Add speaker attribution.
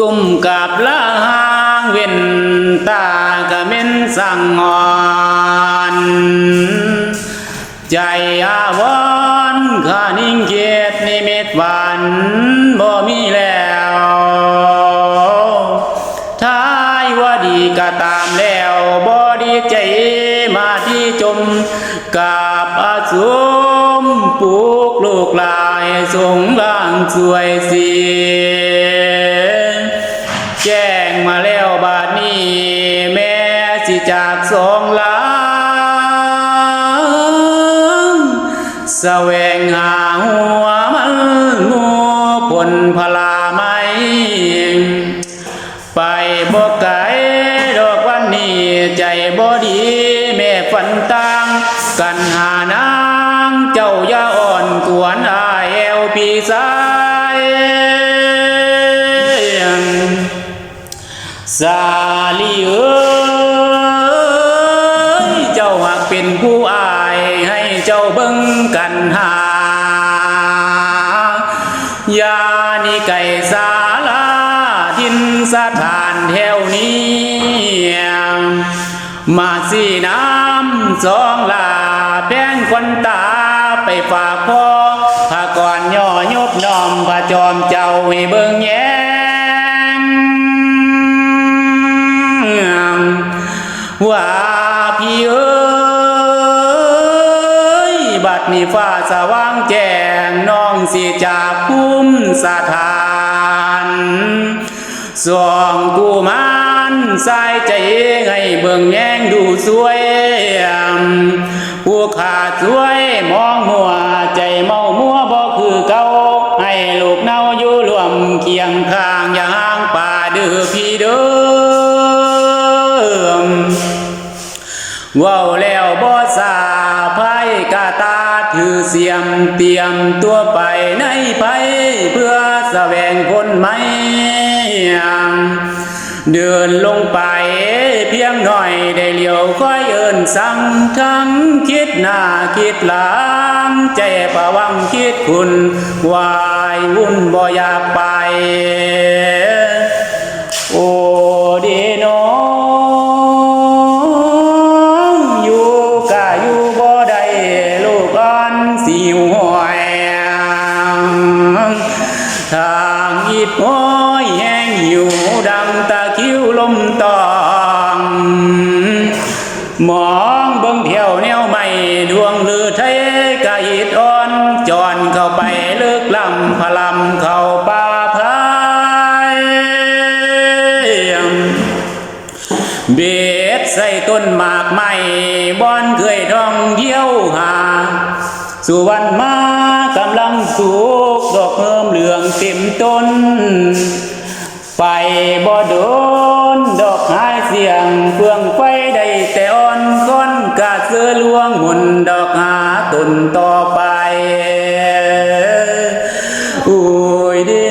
Speaker 1: กุมกับละหางเว้นตากะเม็นสังงอนใจอาวรณ์ข้านิ่งเกียรตินิมิตวันบ่มีแล้วท้ายว่าดีก็ตามแล้วบ่ดีใจมาที่จมกับอาสุมปลูกลูกลายสงล่างสวยเสีย แจ้งมาแล้วบาดนี้ แม่สิจากสองหลางแสวงหาหัวมันงูผลพลาไหมไปบกไกลดอกวันนี้ใจบ่ดี แม่ฝันต่างกันหานาง เจ้าอย่าอ่อนกวนอายแอวปีสา สาลีเอ้ยเจ้าหากเป็นผู้อายให้เจ้าเบิ่งกันหายานิไก่สาลาทินสถานแถวนี้ มาสีน้ำสองลาแป้งควันตาไปฝากพ่อพาก่อนย่อยบน้อมพระจอมเจ้าให้เบิ่งแย ว่าพี่เอ้ยบัดนี้ฟ้าสว่างแจ้งน้องสิจากภูมิสถานส่องกูมันสายใจให้เบิ่งแยงดูสวยผู้ขาดสวยมองมัวใจเมามัวบ่คือเก่าให้ลูกเน่าอยู่รวมเคียงข้างอย่างห่างป่าเดือพี่เด้อ ว้าวแล้วบ่สาไพ่กาตาถือเสียมเตรียมตัวไปในไปเพื่อแสวงคนไหมเดินลงไปเพียงหน่อยได้เลี้ยวค่อยเอินสั่งทั้งคิดหน้าคิดหลังใจประวังคิดคุณวายวุ่นบ่อยากไป ทางอีดห้อยแห้งอยู่ดังตะคริวลมตองมองเบิ่งเที่ยวแนวใหม่ดวงลือไทยกะอิดอ่อนจอนเข้าไปลึกลำพลำเข้าป่าพายเบ็ดใส่ต้นหมากไม้บอนเคยท่องเที่ยวหา สุวรรณมากำลังสุก ตนไปบ่โดน ดอกหายเสียงเพื่องไฟได้แต่อ่อนก้อนกาเสือลวงมุนดอกหาตุนต่อไปอุ้ยดี